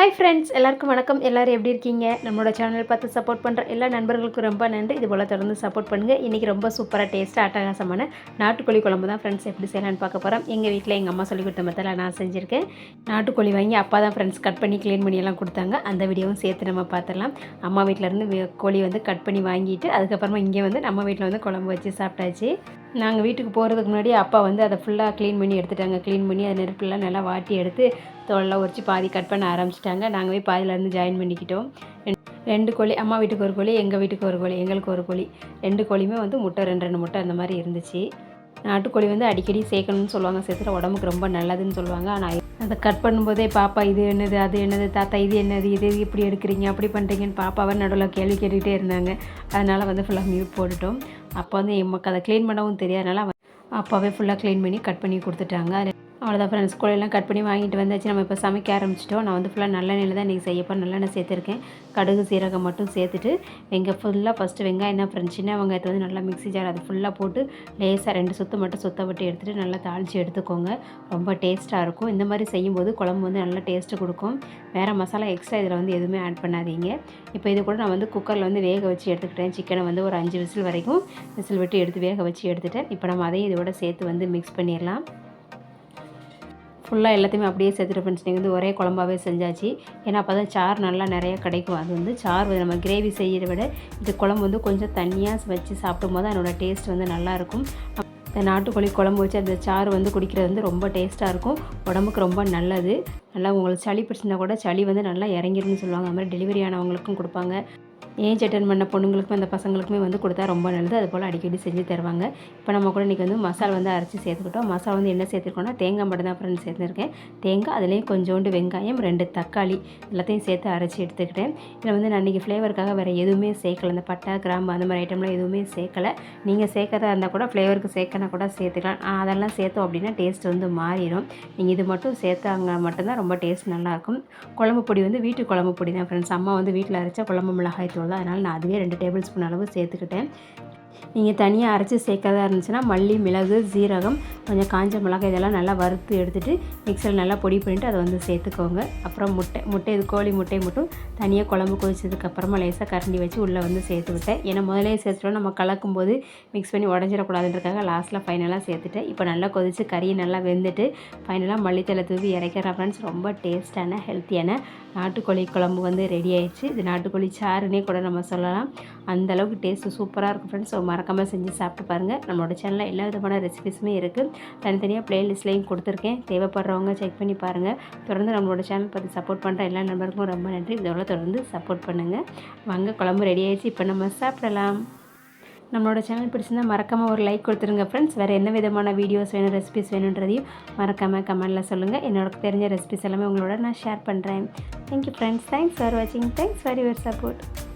Hi friends எல்லாருக்கும் வணக்கம். எல்லோரும் எப்படி இருக்கீங்க? நம்மளோட சேனல் பார்த்து சப்போர்ட் பண்ணுற எல்லா நண்பர்களுக்கும் ரொம்ப நன்றி. இது போல் தொடர்ந்து சப்போர்ட் பண்ணுங்கள் இன்றைக்கி ரொம்ப சூப்பராக டேஸ்ட்டாக அட்டகாசமான நாட்டுக்கோழி குழம்பு தான் ஃப்ரெண்ட்ஸ் எப்படி செய்யலான்னு பார்க்க போகிறோம் எங்கள் வீட்டில் எங்கள் அம்மா சொல்லி கொடுத்த மெத்தடில் நான் செஞ்சுருக்கேன். நாட்டுக்கோழி வாங்கி அப்பா தான் ஃப்ரெண்ட்ஸ் கட் பண்ணி க்ளீன் பண்ணியெல்லாம் கொடுத்தாங்க. அந்த வீடியோவும் சேர்த்து நம்ம பார்த்துடலாம். அம்மா வீட்டிலேருந்து வே- கோழி வந்து கட் பண்ணி வாங்கிட்டு அதுக்கப்புறமா இங்கே வந்து நம்ம வீட்டில் வந்து குழம்பு வச்சு சாப்பிட்டாச்சு. நாங்கள் வீட்டுக்கு போகிறதுக்கு முன்னாடி அப்பா வந்து அதை ஃபுல்லாக க்ளீன் பண்ணி எடுத்துட்டாங்க. க்ளீன் பண்ணி அதை நெருப்புலாம் நல்லா வாட்டி எடுத்து தோலெல்லாம் உரிச்சு பாதி கட் பண்ண ஆரம்பிச்சிட்டாங்க. நாங்கள் போய் பாதியிலேருந்து ஜாயின் பண்ணிக்கிட்டோம். ரெண்டு- கோழி அம்மா வீட்டுக்கு ஒரு கோழி எங்கள் வீட்டுக்கு ஒரு கோழி எங்களுக்கு ஒரு கோழி. ரெண்டு கோழியுமே வந்து முட்டை ரெண்டு ரெண்டு முட்டை அந்த மாதிரி இருந்துச்சு. நாட்டுக்கோழி வந்து அடிக்கடி சேர்க்கணும்னு சொல்லுவாங்க. சேர்த்துல உடம்புக்கு ரொம்ப நல்லதுன்னு சொல்லுவாங்க. ஆனால் அதை கட் பண்ணும்போதே பாப்பா இது என்னது அது என்னது தாத்தா இது என்னது இது இது இப்படி எடுக்கிறீங்க அப்படி பண்ணுறீங்கன்னு பாப்பாவை நடுவில் கேள்வி கேட்டுக்கிட்டே இருந்தாங்க. அதனால் வந்து ஃபுல்லாக மியூட் போட்டுட்டோம். அப்போ வந்து எமக்கு அதை க்ளீன் பண்ணவும் தெரியாதனால அப்போவே அப்பாவே ஃபுல்லாக க்ளீன் பண்ணி கட் பண்ணி கொடுத்துட்டாங்க. அவ்வளோதான் ஃப்ரெண்ட்ஸ் கோழியெல்லாம் கட் பண்ணி வாங்கிட்டு வந்தாச்சு. நம்ம இப்போ சமைக்க ஆரம்பிச்சிட்டோம். நான் வந்து ஃபுல்லாக நல்லெண்ணெயில் தான் இன்றைக்கி செய்யப்போ நல்லெண்ணெய் சேர்த்துருக்கேன். கடுகு சீரகம் மட்டும் சேர்த்துட்டு வெங்க ஃபுல்லாக ஃபஸ்ட்டு வெங்காயம் தான். ஃப்ரெண்ட்ஸ் சின்ன வெங்காயத்தை வந்து நல்லா மிக்ஸி ஜார் அது ஃபுல்லாக போட்டு லேசாக ரெண்டு சுத்து மட்டும் சுத்த விட்டு எடுத்துகிட்டு நல்லா தாளித்து எடுத்துக்கோங்க. ரொம்ப டேஸ்ட்டாக இருக்கும். இந்த மாதிரி செய்யும்போது குழம்பு வந்து நல்லா டேஸ்ட்டு கொடுக்கும். வேறு மசாலா எக்ஸ்ட்ரா இதில் வந்து எதுவுமே ஆட் பண்ணாதீங்க. இப்போ இது கூட நான் வந்து குக்கரில் வந்து வேக வச்சு எடுத்துக்கிட்டேன். சிக்கனை வந்து ஒரு அஞ்சு விசில் வரைக்கும் விசில் விட்டு எடுத்து வேக வச்சு எடுத்துட்டேன். இப்போ நம்ம அதையும் இதோட சேர்த்து வந்து மிக்ஸ் பண்ணிடலாம் ஃபுல்லாக எல்லாத்தையுமே அப்படியே சேர்த்துட்டு ஃப்ரெண்ட்ஸ் நீங்கள் வந்து ஒரே குழம்பாவே செஞ்சாச்சு. ஏன்னா அப்போ தான் சாறு நல்லா நிறையா கிடைக்கும். அது வந்து சாறு வந்து நம்ம கிரேவி செய்கிறத விட இது குழம்பு வந்து கொஞ்சம் தண்ணியாக வச்சு சாப்பிடும் போது அதனோட டேஸ்ட் வந்து நல்லாயிருக்கும் இந்த நாட்டுக்கோழி குழம்பு வச்சு அந்த சாறு வந்து குடிக்கிறது வந்து ரொம்ப டேஸ்ட்டாக இருக்கும். உடம்புக்கு ரொம்ப நல்லது. நல்லா உங்களுக்கு சளி பிடிச்சிருந்தா கூட சளி வந்து நல்லா இறங்கிருன்னு சொல்லுவாங்க. அது மாதிரி டெலிவரி ஆனவங்களுக்கும் கொடுப்பாங்க. ஏஜ் அட்டன் பண்ண பொண்ணுங்களுக்கும் அந்த பசங்களுக்குமே வந்து கொடுத்தா ரொம்ப நல்லது. அது போல் அடிக்கடி செஞ்சு தருவாங்க. இப்போ நம்ம கூட இன்றைக்கி வந்து மசாலா வந்து அரைச்சி சேர்த்துக்கிட்டோம். மசாலா வந்து என்ன சேர்த்துருக்கோம்னா தேங்காய் மட்டும் தான் ஃப்ரெண்ட்ஸ் சேர்த்துருக்கேன். தேங்காய் அதுலேயும் கொஞ்சோண்டு வெங்காயம் ரெண்டு தக்காளி எல்லாத்தையும் சேர்த்து அரைச்சி எடுத்துக்கிட்டேன். இதில் வந்து நான் இன்றைக்கி ஃப்ளேவருக்காக வேறு எதுவுமே சேர்க்கல. இந்த பட்டை கிராம்பு அந்த மாதிரி ஐட்டம்லாம் எதுவுமே சேர்க்கலை. நீங்கள் சேர்க்கறதா இருந்தால் கூட ஃப்ளேவருக்கு சேர்க்கனா கூட சேர்த்துக்கலாம். அதெல்லாம் சேர்த்தோம் அப்படின்னா டேஸ்ட் வந்து மாறிடும். நீங்கள் இது மட்டும் சேர்த்தாங்க மட்டும்தான் ரொம்ப டேஸ்ட் நல்லாயிருக்கும். குழம்பு பொடி வந்து வீட்டு குழம்பு பொடி தான் ஃப்ரெண்ட்ஸ் அம்மா வந்து வீட்டில் அரைச்சா குழம்பு மிளகாய் தூள் அதனால் நான் அதுவே ரெண்டு டேபிள் ஸ்பூன் அளவு சேர்த்துக்கிட்டேன். நீங்கள் தனியாக அரைச்சி சேர்க்கறதா இருந்துச்சுன்னா மல்லி மிளகு ஜீரகம் கொஞ்சம் காஞ்ச மிளகாய் இதெல்லாம் நல்லா வறுத்து எடுத்துகிட்டு மிக்சரில் நல்லா பொடி பண்ணிவிட்டு அதை வந்து சேர்த்துக்கோங்க. அப்புறம் முட்டை முட்டை இது கோழி முட்டையை மட்டும் தனியாக குழம்பு கொதிச்சதுக்கப்புறமா லேசாக கரண்டி வச்சு உள்ளே வந்து சேர்த்து விட்டேன். ஏன்னா முதலே சேர்த்துட்டோம் நம்ம கலக்கும் போது மிக்ஸ் பண்ணி உடஞ்சிடக்கூடாதுன்றதுக்காக லாஸ்ட்டில் ஃபைனலாக சேர்த்துட்டேன். இப்போ நல்லா கொதித்து கறியை நல்லா வெந்துட்டு ஃபைனலாக மல்லித்தலை தூவி இறக்கிற ஃப்ரெண்ட்ஸ் ரொம்ப டேஸ்டான ஹெல்த்தியான நாட்டுக்கோழி குழம்பு வந்து ரெடி ஆயிடுச்சு. இது நாட்டுக்கோழி சாறுனே கூட நம்ம சொல்லலாம். அந்த அளவுக்கு டேஸ்ட்டு சூப்பராக இருக்கும் ஃப்ரெண்ட்ஸ் ரொம்ப மறக்காமல் செஞ்சு சாப்பிட்டு பாருங்கள் நம்மளோட சேனலில் எல்லா விதமான ரெசிபிஸுமே இருக்குது தனித்தனியாக ப்ளேலிஸ்ட்லேயும் கொடுத்துருக்கேன். தேவைப்படுறவங்க செக் பண்ணி பாருங்கள் தொடர்ந்து நம்மளோட சேனல் பார்த்து சப்போர்ட் பண்ணுற எல்லா நண்பருக்கும் ரொம்ப நன்றி. இதோட தொடர்ந்து சப்போர்ட் பண்ணுங்கள் வாங்க குழம்பு ரெடி ஆகிடுச்சு இப்போ நம்ம சாப்பிடலாம். நம்மளோட சேனல் பிடிச்சிருந்தா மறக்காமல் ஒரு லைக் கொடுத்துருங்க ஃப்ரெண்ட்ஸ் வேறு என்ன விதமான வீடியோஸ் வேணும் ரெசிபிஸ் வேணுன்றதையும் மறக்காமல் கமெண்டில் சொல்லுங்கள் என்னோட தெரிஞ்ச ரெசிபிஸ் எல்லாமே உங்களோட நான் ஷேர் பண்ணுறேன் thank you friends thanks for வாட்சிங் தேங்க்ஸ் ஃபார் யுவர் சப்போர்ட்